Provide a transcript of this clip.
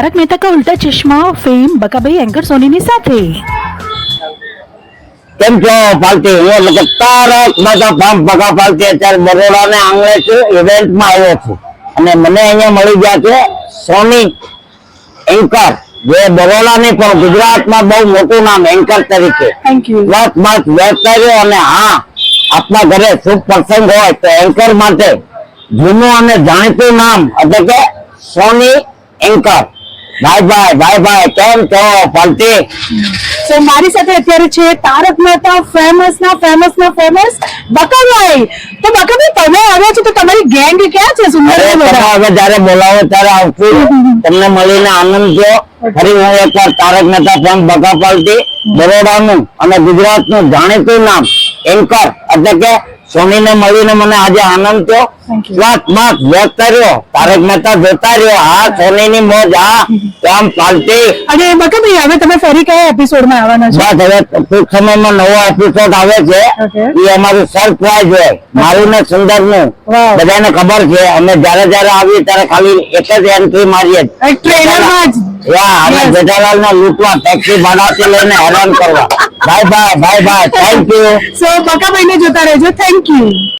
તારક મહેતા કા ઉલ્ટા ચશ્મા fame બકાભાઈ anchor સોનીની સાથે. કેમ છો પાલતી હું મતલબ તારક મહેતા ફેમ બકા પાલતી અત્યારે બરોડાને આંગણે છું ઇવેન્ટમાં આવ્યો છું. અને મને અહીંયા મળી ગયા છે સોની એન્કર જે બરોડાની પણ ગુજરાતમાં બહુ મોટું નામ એન્કર તરીકે. થેન્ક યુ બસ બસ વ્યવસાયો અને હા આપના ઘરે શુભ પ્રસંગ હોય તો એન્કર માટે જૂનું અને જાણીતું નામ એટલે કે સોની એન્કર ભાઈ ભાઈ ભાઈ કેમ છો? ફરતી સો મારી સાથે અત્યારે છે તારક મહેતા ફેમસ ના ફેમસ ના ફેમસ બકાભાઈ તો બકાભાઈ તમે આવ્યા છો તો તમારી ગેંગ ક્યાં છે? સુંદર હવે જયારે બોલાવો ત્યારે આવશું. તમને મળીને આનંદ થયો. ફરી હું એકવાર તારક મહેતા ફેમ બકા પાલતી બરોડાનું અને ગુજરાતનું જાણીતું નામ એન્કર એટલે કે સોનીને મળીને મને આજે આનંદ થયો. જોતા રહ્યો. તારક મહેતા જોતા રહ્યો. હા સોનીની મોજ હા કામ પાલતી અને બકાભાઈ હવે તમે ફરી કયા એપિસોડમાં આવવાના છો? બસ હવે ટૂંક સમયમાં નવો એપિસોડ આવે છે. એ અમારું સરપ્રાઈઝ હોય. મારું ને સુંદરનું બધાને ખબર છે. અમે જયારે જયારે આવીએ ત્યારે ખાલી એક જ એન્ટ્રી મારીએ. ટ્રેલરમાં જ. યા અમે જેઠાલાલ ને લૂંટવા ટેક્સી ભાડાથી લઈને હેરાન કરવા. Bye bye bye bye thank you so બકાભાઈને જોતા રહેજો. Thank you